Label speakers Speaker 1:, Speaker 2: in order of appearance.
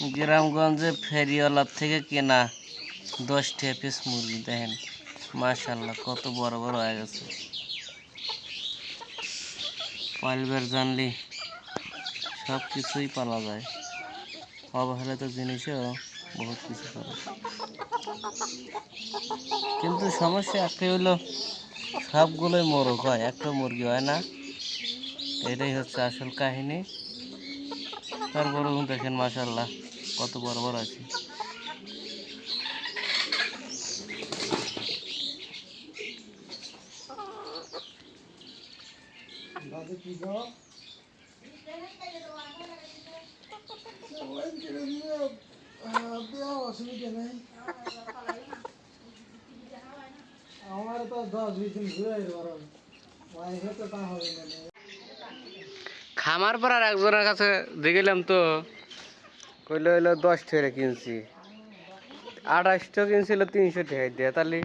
Speaker 1: গ্রামগঞ্জে ফেরিওয়ালার থেকে কেনা দশটি পিস মুরগি দেখেন। মাশাল্লাহ কত বড় বড় হয়ে গেছে। পালবার জানলি সব কিছুই পালা যায়। অবহেলিত জিনিসও বহুত কিছু করে কিন্তু সমস্যা একটাই হলো, সবগুলোই মোরগ হয়, একটা মুরগি হয় না। এটাই হচ্ছে আসল কাহিনী। তারপরে দেখেন মাশাল্লাহ কত বড় বড় আছে।
Speaker 2: আমার তো দশ বিশ দিন ঘুরে ওয়াইফে তো তা হবে
Speaker 1: খামার পর আর একজনের কাছে দেখলাম তো, কইলো হইল দশ টাকা কিনছি। আঠাশটা কিনছিল, তিনশো টাকা দিয়ে। তাহলে